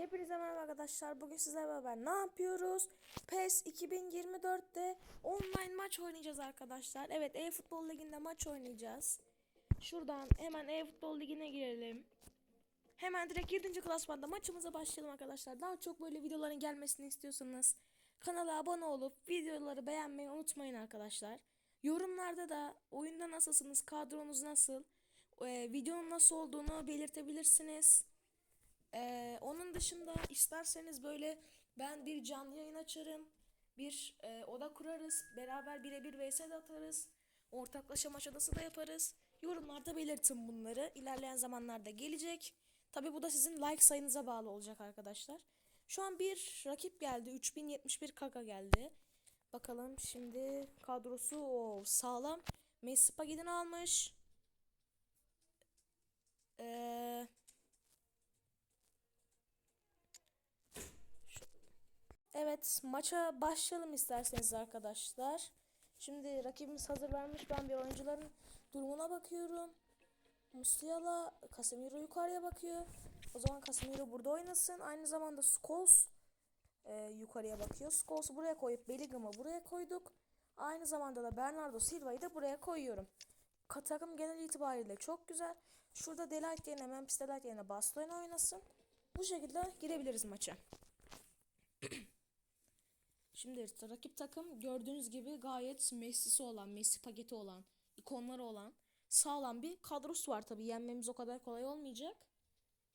Hepinize merhaba arkadaşlar. Bugün sizlerle beraber ne yapıyoruz? PES 2024'te online maç oynayacağız arkadaşlar. Evet, e-futbol liginde maç oynayacağız. Şuradan hemen e-futbol ligine girelim. Hemen direkt 7. klasmanda maçımıza başlayalım arkadaşlar. Daha çok böyle videoların gelmesini istiyorsanız kanala abone olup videoları beğenmeyi unutmayın arkadaşlar. Yorumlarda da oyunda nasılsınız, kadronuz nasıl, e, videonun nasıl olduğunu belirtebilirsiniz. Ee, onun dışında isterseniz böyle ben bir canlı yayın açarım. Bir e, oda kurarız. Beraber birebir vs de atarız. Ortaklaşa maç odası da yaparız. Yorumlarda belirtin bunları. İlerleyen zamanlarda gelecek. Tabi bu da sizin like sayınıza bağlı olacak arkadaşlar. Şu an bir rakip geldi. 3071 kaka geldi. Bakalım şimdi kadrosu o sağlam. Messi paketini almış. Eee Evet, maça başlayalım isterseniz arkadaşlar. Şimdi rakibimiz hazır vermiş. Ben bir oyuncuların durumuna bakıyorum. Musiala, Casemiro yukarıya bakıyor. O zaman Casemiro burada oynasın. Aynı zamanda Scholes e, yukarıya bakıyor. Scholes'u buraya koyup Bellingham'ı buraya koyduk. Aynı zamanda da Bernardo Silva'yı da buraya koyuyorum. Takım genel itibariyle çok güzel. Şurada Delight yerine Memphis Delight yerine Bastogne oynasın. Bu şekilde girebiliriz maça. Şimdi rakip takım gördüğünüz gibi gayet Messi'si olan, Messi paketi olan, ikonları olan sağlam bir kadrosu var tabi. Yenmemiz o kadar kolay olmayacak.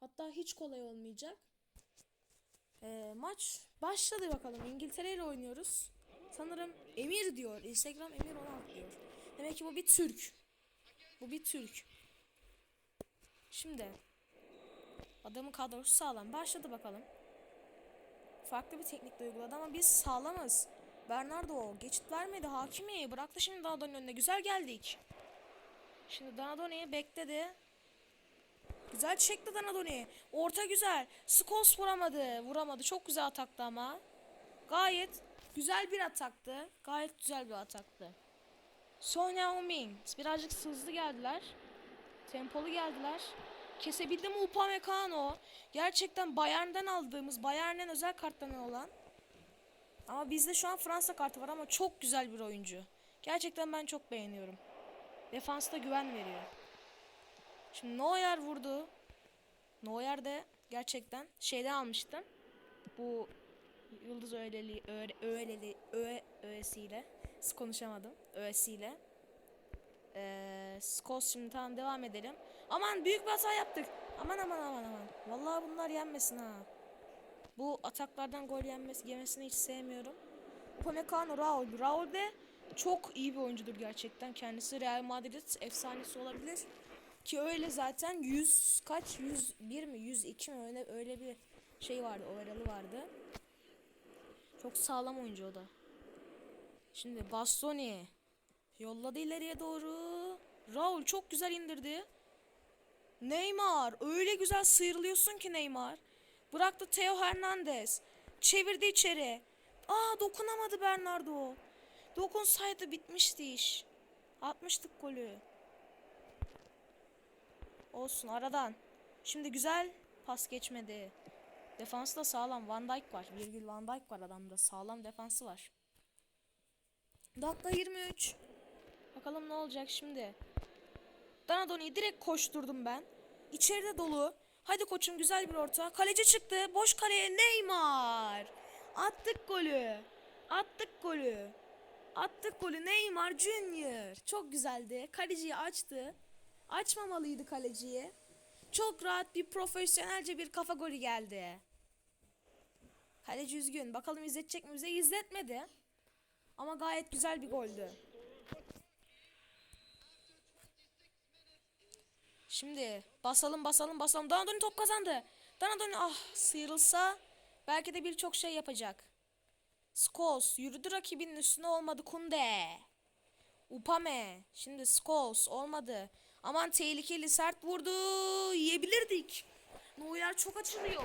Hatta hiç kolay olmayacak. Ee, maç başladı bakalım. İngiltere ile oynuyoruz. Sanırım Emir diyor. Instagram Emir 16 diyor. Demek ki bu bir Türk. Bu bir Türk. Şimdi adamın kadrosu sağlam. Başladı bakalım farklı bir teknikle uyguladı ama biz sağlamız. Bernardo geçit vermedi Hakimi bıraktı şimdi Danado'nun önüne güzel geldik. Şimdi Danado'yu bekledi. Güzel çekti Danado'yu. Orta güzel. Scholes vuramadı. Vuramadı. Çok güzel ataktı ama. Gayet güzel bir ataktı. Gayet güzel bir ataktı. Sonya Oming. Birazcık hızlı geldiler. Tempolu geldiler. Kesebildi mi Upamecano? Gerçekten Bayern'den aldığımız, Bayern'in özel kartlarından olan. Ama bizde şu an Fransa kartı var ama çok güzel bir oyuncu. Gerçekten ben çok beğeniyorum. Defansta güven veriyor. Şimdi Neuer vurdu. Neuer de gerçekten şeyde almıştım. Bu Yıldız öğleli, öğle, öğleli, öğe, öğesiyle. Konuşamadım. Öğesiyle. Ee, Skos şimdi tamam devam edelim. Aman büyük bir hata yaptık. Aman aman aman aman. Vallahi bunlar yenmesin ha. Bu ataklardan gol yenmesi, yemesini hiç sevmiyorum. Upamecano, Raul. Raul de çok iyi bir oyuncudur gerçekten. Kendisi Real Madrid efsanesi olabilir. Ki öyle zaten 100 kaç 101 mi 102 mi öyle öyle bir şey vardı overall'ı vardı. Çok sağlam oyuncu o da. Şimdi Bastoni yolladı ileriye doğru. Raul çok güzel indirdi. Neymar öyle güzel sıyrılıyorsun ki Neymar. Bıraktı Theo Hernandez. Çevirdi içeri. Aa dokunamadı Bernardo. Dokunsaydı bitmişti iş. Atmıştık golü. Olsun aradan. Şimdi güzel pas geçmedi. Defansı da sağlam. Van Dijk var. Virgül Van Dijk var adamda. Sağlam defansı var. Dakika 23. Bakalım ne olacak şimdi. Danadoni'yi direkt koşturdum ben. İçeride dolu. Hadi koçum güzel bir orta. Kaleci çıktı. Boş kaleye Neymar. Attık golü. Attık golü. Attık golü Neymar Junior. Çok güzeldi. Kaleciyi açtı. Açmamalıydı kaleciyi. Çok rahat bir profesyonelce bir kafa golü geldi. Kaleci üzgün. Bakalım izletecek mi bize? İzletmedi. Ama gayet güzel bir goldü. Şimdi basalım basalım basalım. Danadoni top kazandı. Danadoni ah sıyrılsa belki de birçok şey yapacak. Scholes yürüdü rakibinin üstüne olmadı Kunde. Upame. Şimdi Scholes olmadı. Aman tehlikeli sert vurdu. Yiyebilirdik. Neuer çok açılıyor.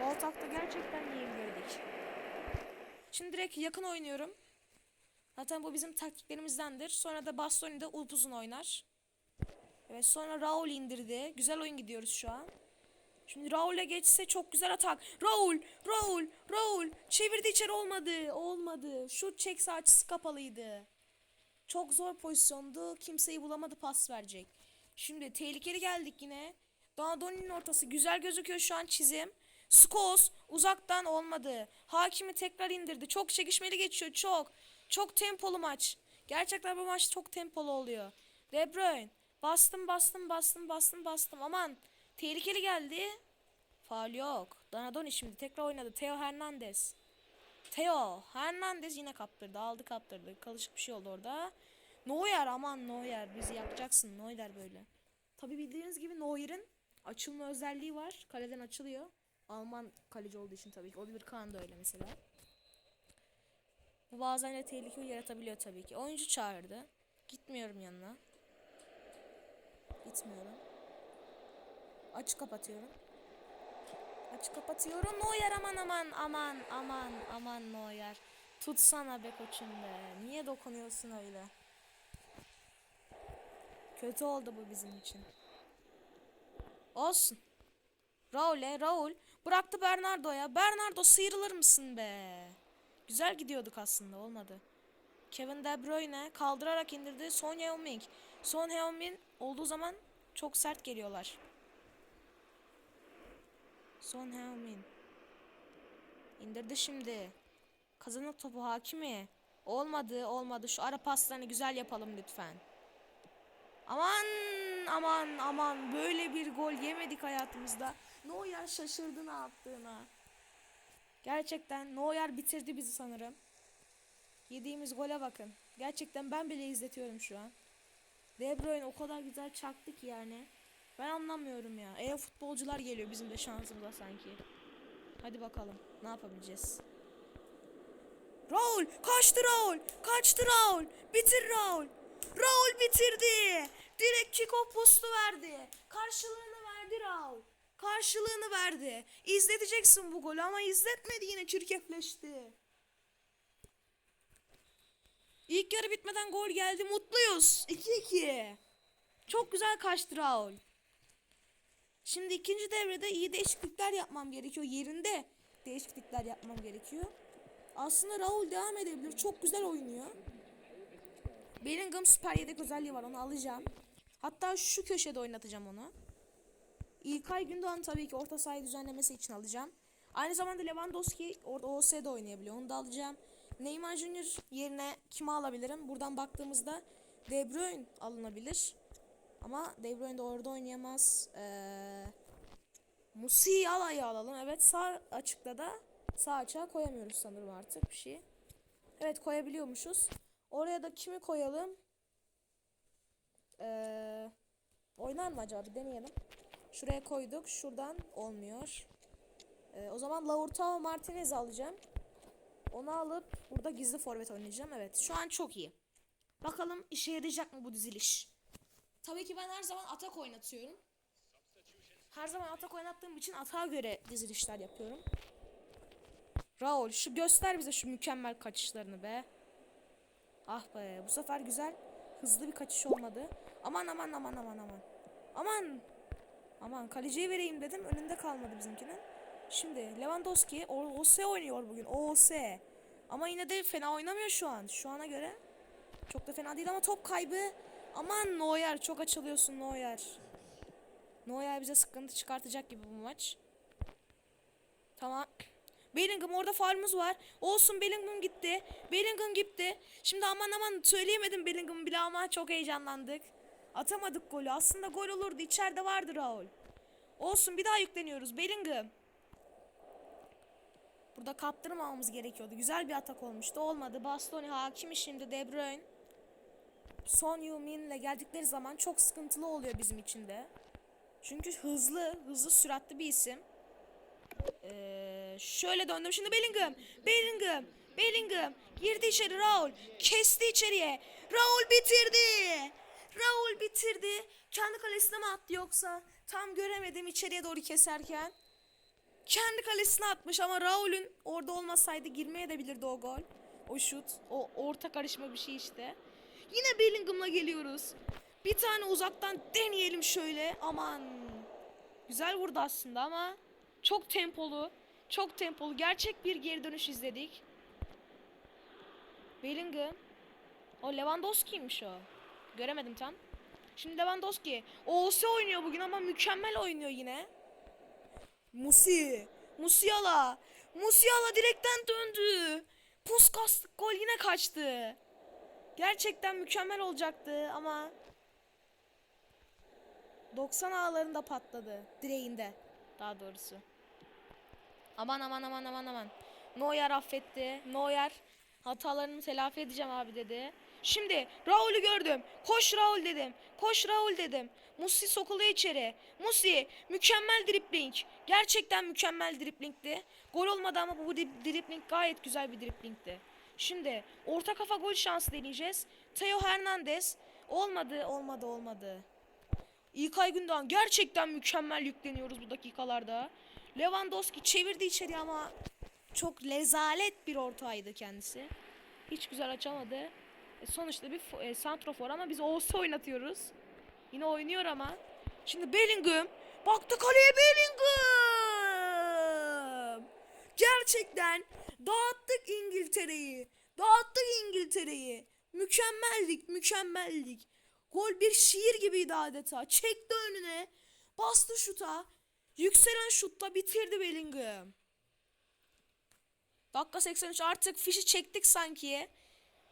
Bu atakta gerçekten yiyebilirdik. Şimdi direkt yakın oynuyorum. Zaten bu bizim taktiklerimizdendir. Sonra da Bastoni de upuzun oynar. Evet sonra Raul indirdi. Güzel oyun gidiyoruz şu an. Şimdi Raul'e geçse çok güzel atak. Raul, Raul, Raul. Çevirdi içeri olmadı. Olmadı. Şut çekse açısı kapalıydı. Çok zor pozisyondu. Kimseyi bulamadı pas verecek. Şimdi tehlikeli geldik yine. Donadoni'nin ortası güzel gözüküyor şu an çizim. Skos uzaktan olmadı. Hakimi tekrar indirdi. Çok çekişmeli geçiyor çok. Çok tempolu maç. Gerçekten bu maç çok tempolu oluyor. De Bruyne bastım bastım bastım bastım bastım. Aman tehlikeli geldi. Faul yok. Donadoni şimdi tekrar oynadı. Theo Hernandez. Theo Hernandez yine kaptırdı. Aldı kaptırdı. Kalışık bir şey oldu orada. Neuer aman Neuer bizi yapacaksın Neuer böyle. Tabi bildiğiniz gibi Neuer'in açılma özelliği var. Kaleden açılıyor. Alman kaleci olduğu için tabii ki. Oliver Kahn da öyle mesela. Bu bazen de tehlike yaratabiliyor tabii ki. Oyuncu çağırdı. Gitmiyorum yanına. Gitmiyorum. Açık kapatıyorum. Açık kapatıyorum. Neuer aman aman aman aman aman Neuer. Tutsana be koçum be. Niye dokunuyorsun öyle? Kötü oldu bu bizim için. Olsun. Raul'e Raul bıraktı Bernardo'ya. Bernardo sıyrılır mısın be? Güzel gidiyorduk aslında olmadı. Kevin De Bruyne kaldırarak indirdi. Son Heung-min. Son Heung-min olduğu zaman çok sert geliyorlar. Son Heung-min. İndirdi şimdi. Kazanır topu hakimi. Olmadı olmadı. Şu ara paslarını güzel yapalım lütfen. Aman aman aman böyle bir gol yemedik hayatımızda. Neuer şaşırdı ne yaptığına. Gerçekten Neuer bitirdi bizi sanırım. Yediğimiz gole bakın. Gerçekten ben bile izletiyorum şu an. De Bruyne o kadar güzel çaktı ki yani. Ben anlamıyorum ya. E futbolcular geliyor bizim de şansımıza sanki. Hadi bakalım ne yapabileceğiz. Raul kaçtı Raul kaçtı Raul bitir Raul Raul bitirdi direkt kick-off postu verdi karşılığını verdi Raul karşılığını verdi izleteceksin bu golü ama izletmedi yine çirkefleşti İlk yarı bitmeden gol geldi mutluyuz 2-2 çok güzel kaçtı Raul Şimdi ikinci devrede iyi değişiklikler yapmam gerekiyor yerinde değişiklikler yapmam gerekiyor aslında Raul devam edebilir. Çok güzel oynuyor. Bellingham süper yedek özelliği var. Onu alacağım. Hatta şu köşede oynatacağım onu. İlkay Gündoğan tabii ki orta sahayı düzenlemesi için alacağım. Aynı zamanda Lewandowski orada OS'de oynayabiliyor. Onu da alacağım. Neymar Junior yerine kimi alabilirim? Buradan baktığımızda De Bruyne alınabilir. Ama De Bruyne de orada oynayamaz. Ee, Musiala'yı alalım. Evet sağ açıkta da Sağ açığa koyamıyoruz sanırım artık bir şey. Evet koyabiliyormuşuz. Oraya da kimi koyalım? Ee, oynar mı acaba bir deneyelim. Şuraya koyduk. Şuradan olmuyor. Ee, o zaman Lautaro Martinez alacağım. Onu alıp burada gizli forvet oynayacağım. Evet şu an çok iyi. Bakalım işe yarayacak mı bu diziliş? Tabii ki ben her zaman atak oynatıyorum. Her zaman atak oynattığım için atağa göre dizilişler yapıyorum. Raul şu göster bize şu mükemmel kaçışlarını be. Ah be bu sefer güzel hızlı bir kaçış olmadı. Aman aman aman aman aman. Aman. Aman kaleciye vereyim dedim önünde kalmadı bizimkinin. Şimdi Lewandowski OS oynuyor bugün OS. Ama yine de fena oynamıyor şu an. Şu ana göre çok da fena değil ama top kaybı. Aman Neuer çok açılıyorsun Neuer. Neuer bize sıkıntı çıkartacak gibi bu maç. Tamam. Bellingham orada faulümüz var. Olsun Bellingham gitti. Bellingham gitti. Şimdi aman aman söyleyemedim Bellingham bile ama çok heyecanlandık. Atamadık golü. Aslında gol olurdu. İçeride vardı Raul. Olsun bir daha yükleniyoruz. Bellingham. Burada kaptırmamamız gerekiyordu. Güzel bir atak olmuştu. Olmadı. Bastoni hakimi şimdi De Bruyne. Son Yumin'le geldikleri zaman çok sıkıntılı oluyor bizim için de. Çünkü hızlı, hızlı süratli bir isim. Ee, şöyle döndüm şimdi Bellingham. Bellingham. Bellingham. Girdi içeri Raul. Kesti içeriye. Raul bitirdi. Raul bitirdi. Kendi kalesine mi attı yoksa? Tam göremedim içeriye doğru keserken. Kendi kalesine atmış ama Raul'ün orada olmasaydı girmeye de bilirdi o gol. O şut. O orta karışma bir şey işte. Yine Bellingham'la geliyoruz. Bir tane uzaktan deneyelim şöyle. Aman. Güzel vurdu aslında ama çok tempolu. Çok tempolu. Gerçek bir geri dönüş izledik. Bellingham. O Lewandowski'ymiş o. Göremedim tam. Şimdi Lewandowski. Olsa oynuyor bugün ama mükemmel oynuyor yine. Musi. Musiala. Musiala direkten döndü. Puskas gol yine kaçtı. Gerçekten mükemmel olacaktı ama 90 ağlarında patladı. Direğinde daha doğrusu. Aman aman aman aman aman. Neuer affetti. Neuer hatalarımı telafi edeceğim abi dedi. Şimdi Raul'ü gördüm. Koş Raul dedim. Koş Raul dedim. Musi sokuluyor içeri. Musi mükemmel dripling. Gerçekten mükemmel driplingti. Gol olmadı ama bu dri- dripling gayet güzel bir driplingti. Şimdi orta kafa gol şansı deneyeceğiz. Theo Hernandez. Olmadı, olmadı, olmadı. İlkay Gündoğan gerçekten mükemmel yükleniyoruz bu dakikalarda. Lewandowski çevirdi içeri ama çok lezalet bir ortaydı kendisi. Hiç güzel açamadı. Sonuçta bir e, santrofor ama biz Oğuz'u oynatıyoruz. Yine oynuyor ama. Şimdi Bellingham. Baktı kaleye Bellingham. Gerçekten dağıttık İngiltere'yi. Dağıttık İngiltere'yi. Mükemmellik, mükemmellik. Gol bir şiir gibiydi adeta. Çekti önüne. Bastı şuta. Yükselen şutta bitirdi Bellingham. Dakika 83 artık fişi çektik sanki.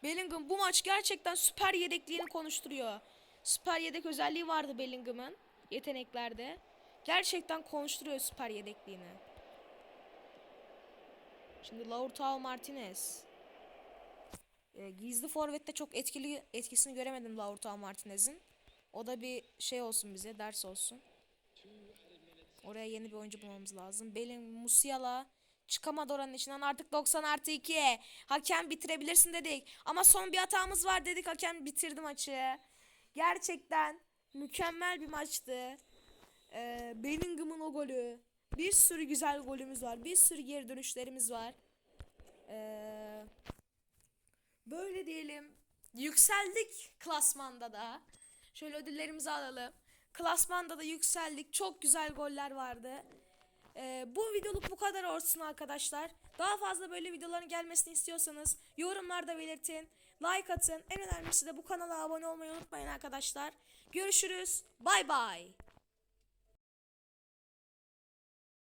Bellingham bu maç gerçekten süper yedekliğini konuşturuyor. Süper yedek özelliği vardı Bellingham'ın yeteneklerde. Gerçekten konuşturuyor süper yedekliğini. Şimdi Lautaro Martinez. E, gizli forvette çok etkili etkisini göremedim Lautaro Martinez'in. O da bir şey olsun bize, ders olsun. Oraya yeni bir oyuncu bulmamız lazım. Belin Musiala çıkamadı oranın içinden artık 90 artı 2. Hakem bitirebilirsin dedik. Ama son bir hatamız var dedik. Hakem bitirdi maçı. Gerçekten mükemmel bir maçtı. Ee, Bellingham'ın o golü. Bir sürü güzel golümüz var. Bir sürü geri dönüşlerimiz var. Ee, böyle diyelim. Yükseldik klasmanda da. Şöyle ödüllerimizi alalım. Klasmanda da yükseldik. Çok güzel goller vardı. Ee, bu videoluk bu kadar olsun arkadaşlar. Daha fazla böyle videoların gelmesini istiyorsanız yorumlarda belirtin. Like atın. En önemlisi de bu kanala abone olmayı unutmayın arkadaşlar. Görüşürüz. Bay bay.